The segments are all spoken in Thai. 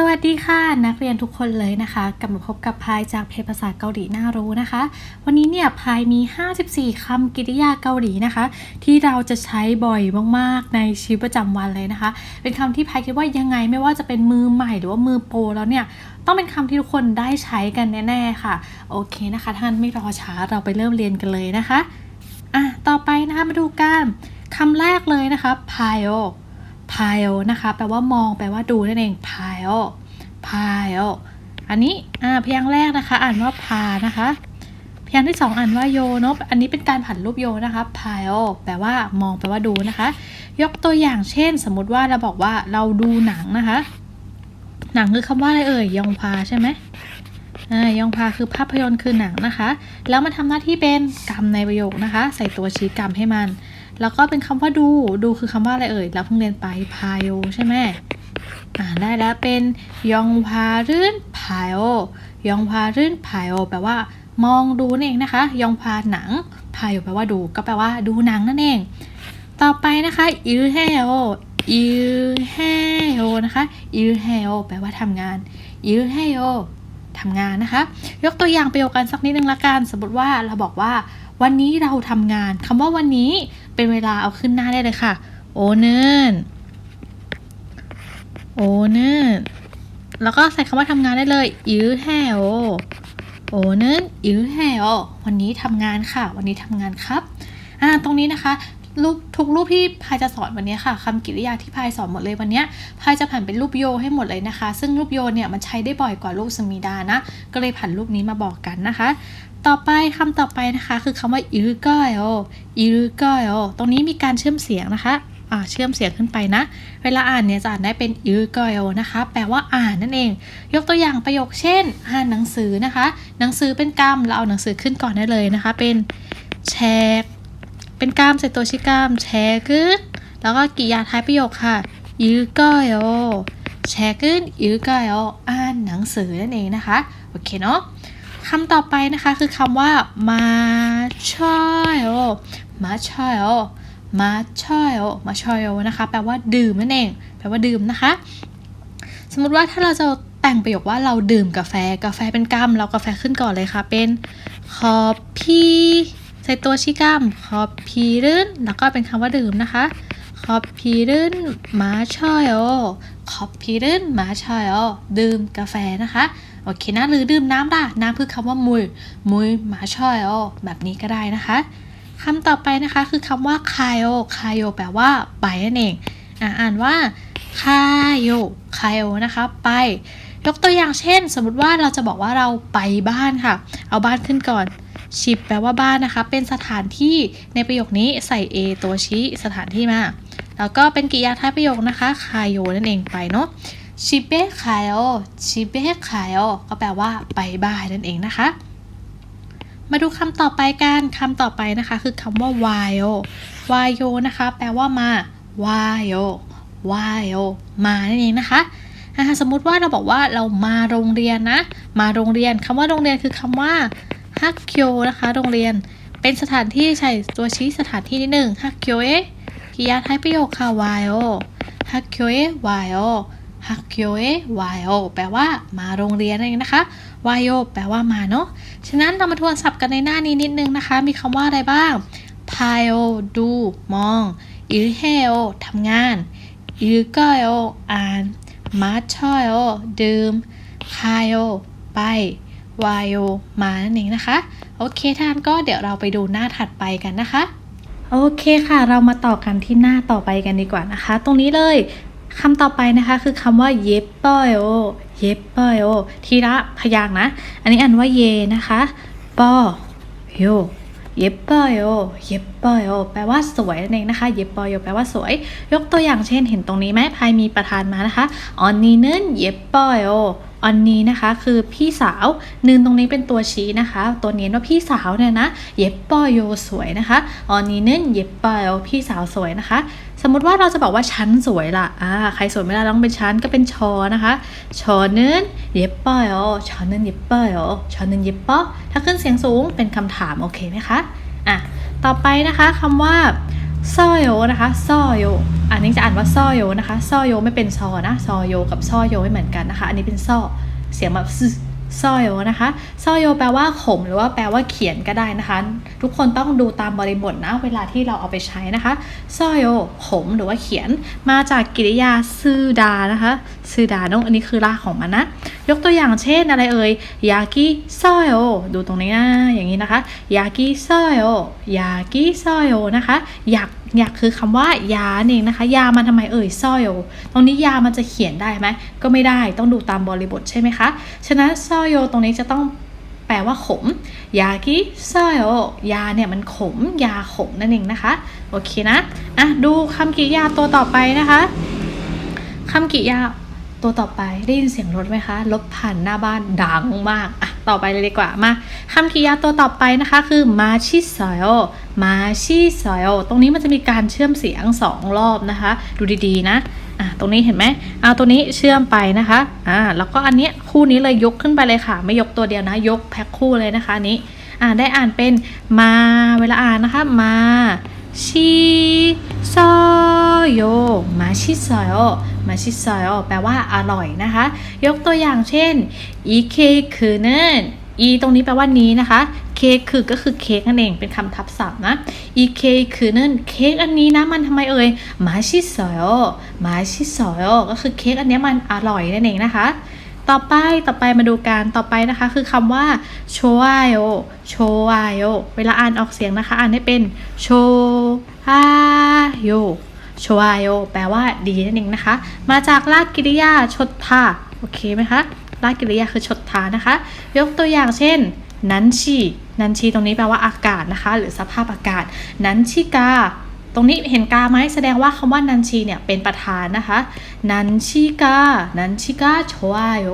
สวัสดีค่ะ นักเรียนทุกคนเลยนะคะกลับมาพบกับพายจากเพจภาษาเกาหลีน่ารู้นะคะ วันนี้เนี่ยพายมี 54คำกริยาเกาหลีนะคะ ที่เราจะใช้บ่อยมากๆในชีวิตประจำวันเลยนะคะ เป็นคำที่พายคิดว่ายังไงไม่ว่าจะเป็นมือใหม่หรือว่ามือโปรแล้วเนี่ยต้องเป็นคำที่ทุกคนได้ใช้กันแน่ๆค่ะ โอเคนะคะท่านไม่รอช้าเราไปเริ่มเรียนกันเลยนะคะอะต่อไปนะคะมาดูกันคำแรกเลยนะคะพายโอ pile นะคะ แปลว่ามองแปลว่าดูนั่นเอง pile pile อันนี้อ่าพยางค์แรกนะคะ อ่านว่าพานะคะ พยางค์ที่สองอ่านว่าโยเนอะอันนี้เป็นการผันรูปโยนะคะ pile แปลว่ามองแปลว่าดูนะคะ ยกตัวอย่างเช่น สมมติว่าเราบอกว่าเราดูหนังนะคะ หนังคือคำว่าอะไรเอ่ยยองพาใช่ไหมอยองพาคือภาพยนตร์คือหนังนะคะ แล้วมันทำหน้าที่เป็นกรรมในประโยคนะคะ ใส่ตัวชี้กรรมให้มัน แล้วก็เป็นคำว่าดู ดูคือคำว่าอะไรเอ่ยเราเพิ่งเรียนไปพายโอใช่ไหมอ่านได้แล้วเป็นยองพารื่นพายโอยองพารื่นพายโอแปลว่ามองดูนั่นเองนะคะ ยองพาหนังพายโอแปลว่าดู ก็แปลว่าดูหนังนั่นเอง ต่อไปนะคะอิลเฮโออิลเฮโอนะคะอิลเฮโอแปลว่าทำงานอิลเฮโอทำงานนะคะ ยกตัวอย่างประโยคกันสักนิดนึงละกัน สมมติว่าเราบอกว่า วันนี้เราทำงานคำว่าวันนี้ เป็นเวลาเอาขึ้นหน้าได้เลยค่ะ โอเนนโอเนนแล้วก็ใส่คำว่าทำงานได้เลยอิลแฮโอโอเนนอิลแฮโอวันนี้ทำงานค่ะ วันนี้ทำงานครับอ่าตรงนี้นะคะ รูปทุกรูปที่พายจะสอนวันนี้ค่ะคำกริยาที่พายสอนหมดเลยวันนี้พายจะผันเป็นรูปโยให้หมดเลยนะคะ ซึ่งรูปโยเนี่ยมันใช้ได้บ่อยกว่ารูปสมีดานะ ก็เลยผันรูปนี้มาบอกกันนะคะ ต่อไปคำต่อไปนะคะ คือคำว่าอิรุกอยโออิรุกอยโอตรงนี้มีการเชื่อมเสียงนะคะเชื่อมเสียงขึ้นไปนะ เวลาอ่านเนี่ยจะอ่านได้เป็นอิรุกอยโอนะคะ แปลว่าอ่านนั่นเอง ยกตัวอย่างประโยคเช่น อ่านหนังสือนะคะ หนังสือเป็นกรรมเราเอาหนังสือขึ้นก่อนได้เลยนะคะ เป็นแชก เป็นกรรมใส่ตัวชื่อกรรมแชขึ้นแล้วก็กริยาท้ายประโยคค่ะอิรุกอยโอแชขึ้นอิรุกอยโออ่านหนังสือนั่นเองนะคะ โอเคเนาะคำต่อไปนะคะคือคำว่ามาช่อยโอมาช่อยโอมาช่อยโอมาช่อยโอนะคะ แปลว่าดื่มนั่นเอง แปลว่าดื่มนะคะ สมมติว่าถ้าเราจะแต่งประโยคว่าเราดื่มกาแฟ กาแฟเป็นกรรมเรากาแฟขึ้นก่อนเลยค่ะ เป็นคอพีใส่ตัวชี้กรรมคอพีรื่นแล้วก็เป็นคำว่าดื่มนะคะคอพีรื่นมาช่อยโอคอพีรื่นมาช่อยโอดื่มกาแฟนะคะโอเคนะหรือดื่มน้ำล่ะน้ำคือคำว่ามุยมุยมาช่อยโอแบบนี้ก็ได้นะคะคำต่อไปนะคะคือคำว่าคายโอคายโอแปลว่าไปนั่นเองอ่าอ่านว่าคายโอคายโอนะคะไปยกตัวอย่างเช่น สมมติว่าเราจะบอกว่าเราไปบ้านค่ะ เอาบ้านขึ้นก่อน ชิปแปลว่าบ้านนะคะ เป็นสถานที่ในประโยคนี้ใส่ a ตัวชี้สถานที่มา แล้วก็เป็นกริยาท้ายประโยคนะคะคายโอนั่นเองไปเนาะชิเบะคายโอชิเบะคายโอก็แปลว่าไปบ้านนั่นเองนะคะ มาดูคำต่อไปกันคำต่อไปนะคะ คือคำว่าวายโอวายโอนะคะ แปลว่ามาวายโอวายโอมานั่นเองนะคะสมมุติว่าเราบอกว่าเรามาโรงเรียนนะ มาโรงเรียนคำว่าโรงเรียนคือคำว่า ฮักเคียวนะคะ โรงเรียน เป็นสถานที่ใช้ตัวชี้สถานที่นิดหนึ่งฮักเคียวเอะกิยาท้ายประโยคค่ะวายโอฮักเคียวเอะวายโอฮักโยเอวายโอแปลว่ามาโรงเรียนนั่นเองนะคะวายโอแปลว่ามาเนาะ ฉะนั้นเรามาทวนศัพท์กันในหน้านี้นิดนึงนะคะ มีคำว่าอะไรบ้างพายโอดูมองอิเฮโอทำงานอิลกอยโออ่านมาชอยโอดื่มคายโอไป วายโอมานั่นเองนะคะ โอเคท่านก็เดี๋ยวเราไปดูหน้าถัดไปกันนะคะ โอเคค่ะ เรามาต่อกันที่หน้าต่อไปกันดีกว่านะคะ ตรงนี้เลยคำต่อไปนะคะคือคำว่าเย็บปอยโอเย็บปอยโอทีละพยางนะ อันนี้อ่านว่าเยนะคะปอโย เย็บปอยโอเย็บปอยโอแปลว่าสวยนั่นเองนะคะ เย็บปอยโอแปลว่าสวย ยกตัวอย่างเช่น เห็นตรงนี้ไหมพายมีประธานมานะคะออนนีเนินเย็บปอยโอออนนี้นะคะคือพี่สาวนึนตรงนี้เป็นตัวชี้นะคะ ตัวเน้นว่าพี่สาวเนี่ยนะ เย็บปอยโยสวยนะคะออนนี้เน้นเย็บปอยโอพี่สาวสวยนะคะ สมมุติว่าเราจะบอกว่าฉันสวยล่ะอ่าใครสวยไม่ได้ต้องเป็นฉันก็เป็นชอนะคะชอนึนเย็บปอยโอชอนึนเย็บปอยโอชอนึนเย็บปอถ้าขึ้นเสียงสูงเป็นคำถามโอเคไหมคะอะต่อไปนะคะคำว่าซอโยนะคะซอโยอันนี้จะอ่านว่าซอโยนะคะซอโยไม่เป็นซอนะซอโยกับซอโยไม่เหมือนกันนะคะ อันนี้เป็นซอเสียงแบบ ซึซ่อยนะคะซ่อโยแปลว่าขมหรือว่าแปลว่าเขียนก็ได้นะคะ ทุกคนต้องดูตามบริบทนะเวลาที่เราเอาไปใช้นะคะซ่อโยขมหรือว่าเขียนมาจากกริยาซือดานะคะซือดาเนอะอันนี้คือรากของมันนะ ยกตัวอย่างเช่นอะไรเอ่ยยากิซอโยดูตรงนี้นะอย่างนี้นะคะยากิซอโยยากิซอโยนะคะอยาก อยากคือคำว่ายาเองนะคะ ยามันทำไมเอ่ยซอยตรงนี้ยามันจะเขียนได้ไหมก็ไม่ได้ต้องดูตามบริบทใช่ไหมคะ ฉะนั้นซอยตรงนี้จะต้องแปลว่าขม ยากิซอยยาเนี่ยมันขม ยาขมนั่นเองนะคะ โอเคนะอะดูคำกริยาตัวต่อไปนะคะคำกริยา ตัวต่อไปได้ยินเสียงรถไหมคะ รถผ่านหน้าบ้านดังมากอะต่อไปเลยดีกว่ามาคำกริยาตัวต่อไปนะคะคือมาชิซอยโอมาชิซอยโอตรงนี้มันจะมีการเชื่อมเสียงสองรอบนะคะ ดูดีๆนะอะตรงนี้เห็นไหมเอาตัวนี้เชื่อมไปนะคะอ่าแล้วก็อันเนี้ยคู่นี้เลยยกขึ้นไปเลยค่ะ ไม่ยกตัวเดียวนะ ยกแพ็คคู่เลยนะคะนนี้อ่าได้อ่านเป็นมาเวลาอ่านนะคะมา ชิซโยมาชิซอยมาชิซอยแปลว่าอร่อยนะคะ ยกตัวอย่างเช่นอีเคคือเนนอีตรงนี้แปลว่านี้นะคะเคกคือก็คือเค้กนั่นเองเป็นคำทับศัพท์นะอีเคคือนั่นเค้กอันนี้นะมันทำไมเอ่ยมาชิซอยมาชิซอยก็คือเค้กอันนี้มันอร่อยนั่นเองนะคะ ต่อไปต่อไปมาดูกันต่อไปนะคะ คือคำว่าโชวาโยโชวาโยเวลาอ่านออกเสียงนะคะ อ่านได้เป็นโช อาโยโชวาโยแปลว่าดีนั่นเองนะคะ มาจากรากกริยาชดทาโอเคไหมคะรากกริยาคือชดทานะคะ ยกตัวอย่างเช่น นันชีนันชีตรงนี้แปลว่าอากาศนะคะ หรือสภาพอากาศ นันชิกา ตรงนี้เห็นกาไหมแสดงว่าคำว่านันชีเนี่ยเป็นประธานนะคะ นันชิกา นันชิกาโชอาโย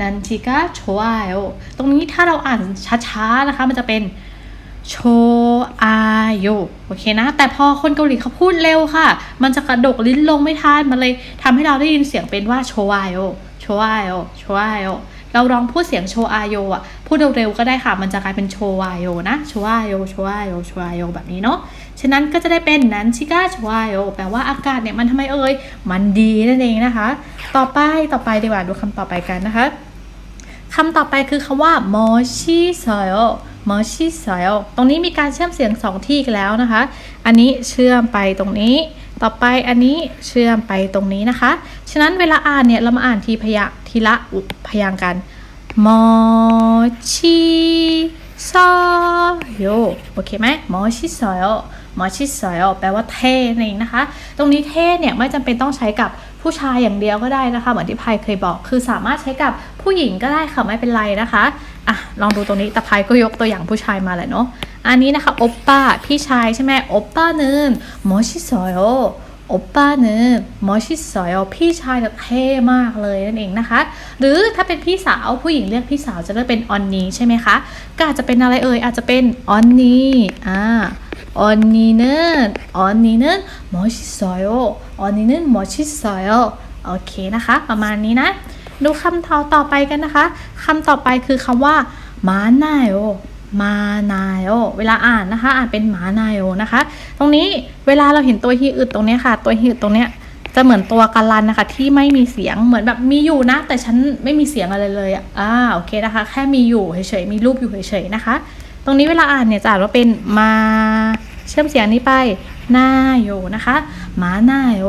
นันชิกาโชอาโยตรงนี้ถ้าเราอ่านช้าๆนะคะ มันจะเป็น โชอาโยโอเคนะ แต่พอคนเกาหลีเขาพูดเร็วค่ะ มันจะกระดกลิ้นลงไม่ทันมันเลยทำให้เราได้ยินเสียงเป็นว่าโชอาโยโชอาโยโชอาโยเราลองพูดเสียงโชอาโยอะ พูดเร็วๆก็ได้ค่ะ มันจะกลายเป็นโชวาโยนะโชวาโยโชวาโยโชวาโยแบบนี้เนาะ ฉะนั้นก็จะได้เป็นนันชิก้าโชวาโยแปลว่าอากาศเนี่ยมันทำไมเอ่ย มันดีนั่นเองนะคะ ต่อไป ต่อไปดีกว่าดูคำต่อไปกันนะคะ คำต่อไปคือคำว่า มอชิซอย มอชิซอยตรงนี้มีการเชื่อมเสียงสองที่กันแล้วนะคะ อันนี้เชื่อมไปตรงนี้ ต่อไปอันนี้เชื่อมไปตรงนี้นะคะ ฉะนั้นเวลาอ่านเนี่ยเรามาอ่านทีพยะทีละพยางกันมอชิซอยโอเคไหมมอชิซอยมอชิซอยแปลว่าเท่นั่นเองนะคะ ตรงนี้เท่เนี่ยไม่จำเป็นต้องใช้กับผู้ชายอย่างเดียวก็ได้นะคะ เหมือนที่พายเคยบอก คือสามารถใช้กับผู้หญิงก็ได้ค่ะไม่เป็นไรนะคะ อ่ะลองดูตรงนี้แต่พายก็ยกตัวอย่างผู้ชายมาแหละเนาะอันนี้นะคะโอปป้าพี่ชายใช่ไหมโอปป้านึงมอชิซอยโอปป้านึงมอชิซอยพี่ชายแบบเท่มากเลยนั่นเองนะคะ หรือถ้าเป็นพี่สาวผู้หญิงเรียกพี่สาวจะเรียกเป็นออนนีใช่ไหมคะก็อาจจะเป็นอะไรเอ่ยอาจจะเป็นออนนีอ่า 언니는 언니는 멋있어요. 언니는 멋있어요. โอเคนะคะ ประมาณนี้นะ ดูคำต่อต่อไปกันนะคะคำต่อไปคือคำว่ามานาโยมานาโยเวลาอ่านนะคะ อ่านเป็นมานาโยนะคะ ตรงนี้เวลาเราเห็นตัวฮีอึดตรงนี้ค่ะ ตัวฮีอึดตรงเนี้ยจะเหมือนตัวการันนะคะ ที่ไม่มีเสียงเหมือนแบบมีอยู่นะ แต่ฉันไม่มีเสียงอะไรเลยอะอ่าโอเคนะคะ แค่มีอยู่เฉยๆมีรูปอยู่เฉยๆนะคะ ตรงนี้เวลาอ่านเนี่ยจะอ่านว่าเป็นมาเชื่อมเสียงนี้ไปหน้าโยนะคะมาหน้าโย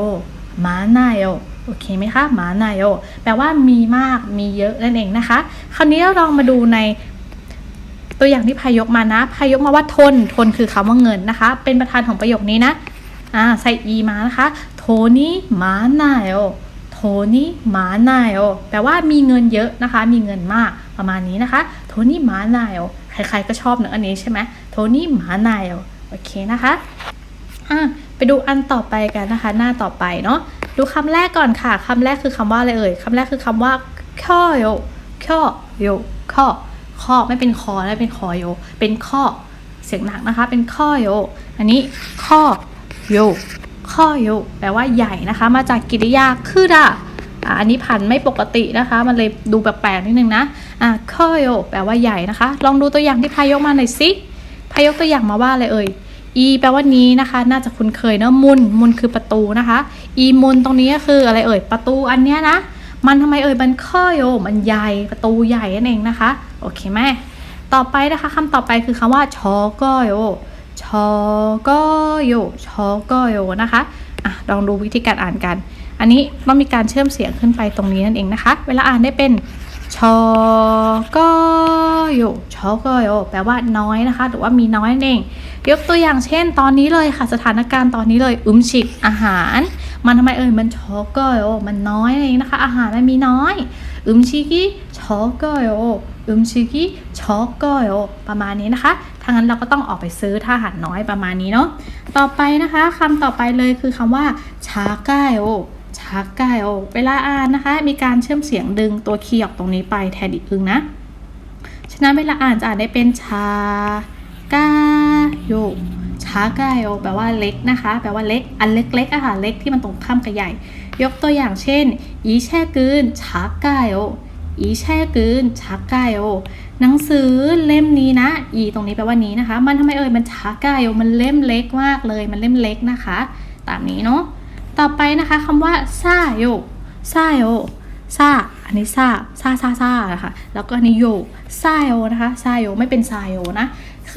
มาหน้าโย โอเคไหมคะมาน้าโยแปลว่ามีมากมีเยอะนั่นเองนะคะ คราวนี้เราลองมาดูในตัวอย่างที่พายกมานะ พายกมาว่าทน ทนคือคำว่าเงินนะคะ เป็นประธานของประโยคนี้นะอ่าใส่ e มานะคะโทนี่มาน้าโยโทนี่มาน้าโยแปลว่ามีเงินเยอะนะคะ มีเงินมากประมาณนี้นะคะโทนี่มาน้าโยใครๆก็ชอบเนื้ออันนี้ใช่ไหมโทนี่มาน้าโยโอเคนะคะอะไปดูอันต่อไปกันนะคะ หน้าต่อไปเนาะ ดูคำแรกก่อนค่ะคำแรกคือคำว่าอะไรเอ่ยคำแรกคือคำว่าข้อโยข้อโยข้อข้อไม่เป็นคอและเป็นคอโย เป็นข้อเสียงหนักนะคะ เป็นข้อโย อันนี้ข้อโยข้อโยแปลว่าใหญ่นะคะ มาจากกริยาคือดะอะอันนี้ผันไม่ปกตินะคะ มันเลยดูแปลกๆนิดนึงนะอะข้อโยแปลว่าใหญ่นะคะ ลองดูตัวอย่างที่พายกมาหน่อยสิพายกตัวอย่างมาว่าอะไรเอ่ย e แปลว่านี้นะคะ น่าจะคุ้นเคยเนอะมุนมุนคือประตูนะคะ e มุนตรงนี้ก็คืออะไรเอ่ยประตูอันเนี้ยนะ มันทำไมเอ่ยมันข้อยโยมันใหญ่ประตูใหญ่นั่นเองนะคะ โอเคไหมต่อไปนะคะคำต่อไปคือคำว่าชอก็โยชอก็โยชอก็โยนะคะอะลองดูวิธีการอ่านกัน อันนี้ต้องมีการเชื่อมเสียงขึ้นไปตรงนี้นั่นเองนะคะ เวลาอ่านได้เป็นชอก็โยชอก็โยแปลว่าน้อยนะคะ หรือว่ามีน้อยนั่นเอง ยกตัวอย่างเช่นตอนนี้เลยค่ะสถานการณ์ตอนนี้เลยอึมฉิกอาหาร มันทำไมเอ่ยมันช็อก็โยมันน้อยนั่นเองนะคะ อาหารมันมีน้อยอึมชิกิช็อก็โยอึมชิกิช็อก็โยประมาณนี้นะคะถ้างั้นเราก็ต้องออกไปซื้อถ้าอาหารน้อยประมาณนี้เนาะต่อไปนะคะคำต่อไปเลยคือคำว่าชาก้าโอชาก้าโอเวลาอ่านนะคะ มีการเชื่อมเสียงดึงตัวคีย์ออกตรงนี้ไปแทนอีกอึงนะฉะนั้นเวลาอ่านจะอ่านได้เป็นชา กาโยช้ากาโยแปลว่าเล็กนะคะ แปลว่าเล็ก อันเล็กๆอะค่ะ เล็กที่มันตรงข้ามกับใหญ่ ยกตัวอย่างเช่น อีแช่กึนช้ากาโยอีแช่กึนช้ากาโยหนังสือเล่มนี้นะ อีตรงนี้แปลว่านี้นะคะ มันทำไมเอ่ย มันช้ากาโยมันเล่มเล็กมากเลย มันเล่มเล็กนะคะ ตามนี้เนาะ ต่อไปนะคะคำว่าซาโยซาโยซาอันนี้ซาซาซาซานะคะ แล้วก็อันนี้โยซาโยนะคะซาโยไม่เป็นซาโยนะ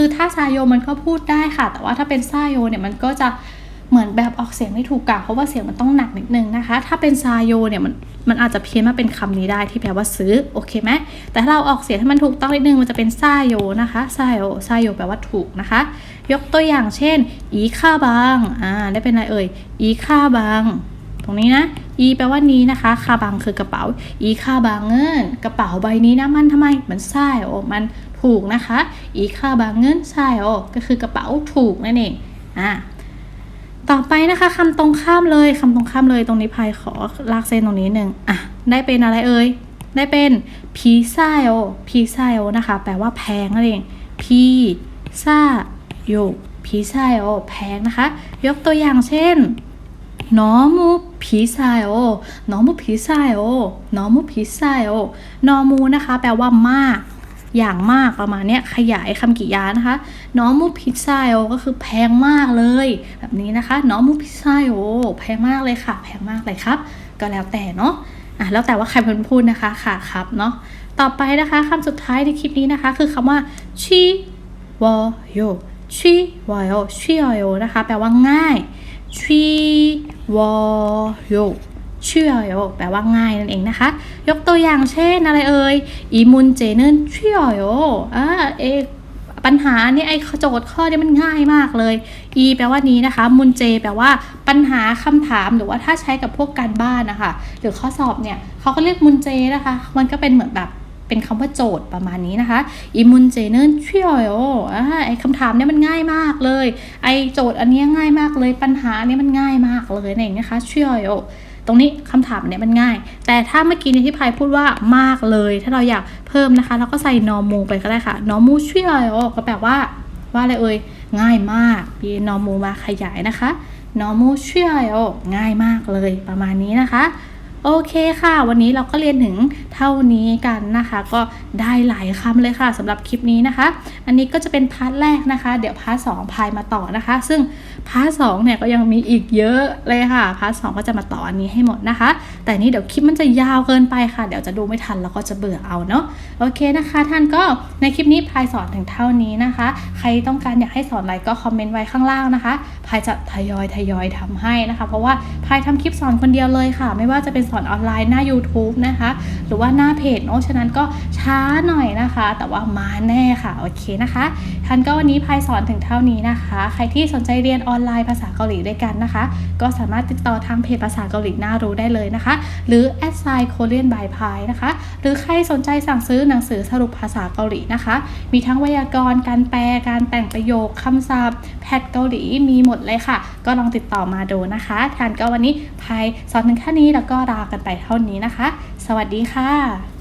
คือถ้าซาโยมันก็พูดได้ค่ะ แต่ว่าถ้าเป็นซาโยเนี่ยมันก็จะเหมือนแบบออกเสียงไม่ถูกกะเพราะว่าเสียงมันต้องหนักนิดนึงนะคะ ถ้าเป็นซาโยเนี่ยมันมันอาจจะเพี้ยนมาเป็นคำนี้ได้ที่แปลว่าซื้อโอเคไหมแต่ถ้าเราออกเสียงให้มันถูกต้องนิดนึงมันจะเป็นซาโยนะคะซาโยซาโยแปลว่าถูกนะคะ ยกตัวอย่างเช่น อีค่าบางอ่าได้เป็นอะไรเอ่ยอีค่าบาง ตรงนี้นะ อีแปลว่านี้นะคะคาบังคือกระเป๋า อีคาบางเงิน กระเป๋าใบนี้นะมันทำไมมันใช่โอมันถูกนะคะ อีคาบางเงินใช่โอก็คือกระเป๋าถูกนั่นเองอ่าต่อไปนะคะคำตรงข้ามเลยคำตรงข้ามเลยตรงนี้พายขอลากเส้นตรงนี้หนึ่งอะได้เป็นอะไรเอ่ยได้เป็นพีซ่าโอพีซ่าโอนะคะ แปลว่าแพงนั่นเองพีซ่าโยพีซ่าโอแพงนะคะ ยกตัวอย่างเช่น 너무 비싸요. 너무 비싸요. 너무 비싸요. 너무 นะคะ แปลว่ามาก อย่างมากประมาณเนี้ยขยายคำกริยานะคะ 너무 비싸요 ก็คือแพงมากเลย แบบนี้นะคะ 너무 비싸요 แพงมากเลยค่ะ แพงมากเลยครับ ก็แล้วแต่เนาะอ่ะแล้วแต่ว่าใครเป็นคนพูดนะคะค่ะครับเนาะต่อไปนะคะคำสุดท้ายในคลิปนี้นะคะ คือคำว่าชีวโยชีวโยชีวโยนะคะ แปลว่าง่าย ชีวโยชื่อโยแปลว่าง่ายนั่นเองนะคะ ยกตัวอย่างเช่นอะไรเอ่ยอีมุนเจเนนชื่อโยอ่าเอปัญหาเนี่ยไอโจทย์ข้อเนี้มันง่ายมากเลย e แปลว่านี้นะคะ มุนเจ แปลว่าปัญหาคำถามหรือว่าถ้าใช้กับพวกการบ้านนะคะ หรือข้อสอบเนี่ยเขาก็เรียกมุนเจนะคะ มันก็เป็นเหมือนแบบ เป็นคำว่าโจทย์ประมาณนี้นะคะอีมุนเจเนนช่วยโออ่าไอคำถามเนี่ยมันง่ายมากเลย ไอโจทย์อันเนี้ยง่ายมากเลยปัญหาเนี่ยมันง่ายมากเลยนั่นเองนะคะช่วยโอตรงนี้คำถามเนี่ยมันง่าย แต่ถ้าเมื่อกี้ในที่พายพูดว่ามากเลย ถ้าเราอยากเพิ่มนะคะ เราก็ใส่นอมูไปก็ได้ค่ะนอมูช่วยโอก็แปลว่าว่าอะไรเอ่ยง่ายมากมีนอมูมาขยายนะคะนอมูช่วยโอง่ายมากเลยประมาณนี้นะคะ โอเคค่ะ วันนี้เราก็เรียนถึงเท่านี้กันนะคะ ก็ได้หลายคำเลยค่ะสำหรับคลิปนี้นะคะ อันนี้ก็จะเป็นพาร์ทแรกนะคะ เดี๋ยวพาร์ทสองพายมาต่อนะคะ ซึ่งพาร์ทสองเนี่ยก็ยังมีอีกเยอะเลยค่ะพาร์ทสองก็จะมาต่ออันนี้ให้หมดนะคะ แต่นี้เดี๋ยวคลิปมันจะยาวเกินไปค่ะ เดี๋ยวจะดูไม่ทันแล้วก็จะเบื่อเอาเนาะโอเคนะคะ ท่านก็ในคลิปนี้พายสอนถึงเท่านี้นะคะ ใครต้องการอยากให้สอนอะไรก็คอมเมนต์ไว้ข้างล่างนะคะ พายจะทยอยทยอยทำให้นะคะ เพราะว่าพายทำคลิปสอนคนเดียวเลยค่ะ ไม่ว่าจะเป็นสอนออนไลน์หน้า YouTube นะคะ หรือว่าหน้าเพจเนาะฉะนั้นก็ช้าหน่อยนะคะ แต่ว่ามาแน่ค่ะ โอเคนะคะท่านก็วันนี้พายสอนถึงเท่านี้นะคะ ใครที่สนใจเรียนออนไลน์ภาษาเกาหลีด้วยกันนะคะ ก็สามารถติดต่อทางเพจภาษาเกาหลีน่ารู้ได้เลยนะคะ หรือแอดไซน์โคเรียนบายพายนะคะ หรือใครสนใจสั่งซื้อหนังสือสรุปภาษาเกาหลีนะคะ มีทั้งไวยากรณ์การแปลการแต่งประโยคคำศัพท์แพทเกาหลีมีหมดดเลยค่ะ ก็ลองติดต่อมาดูนะคะทานก็วันนี้พายสอนถึงแค่นี้แล้วก็ลากันไปเท่านี้นะคะ สวัสดีค่ะ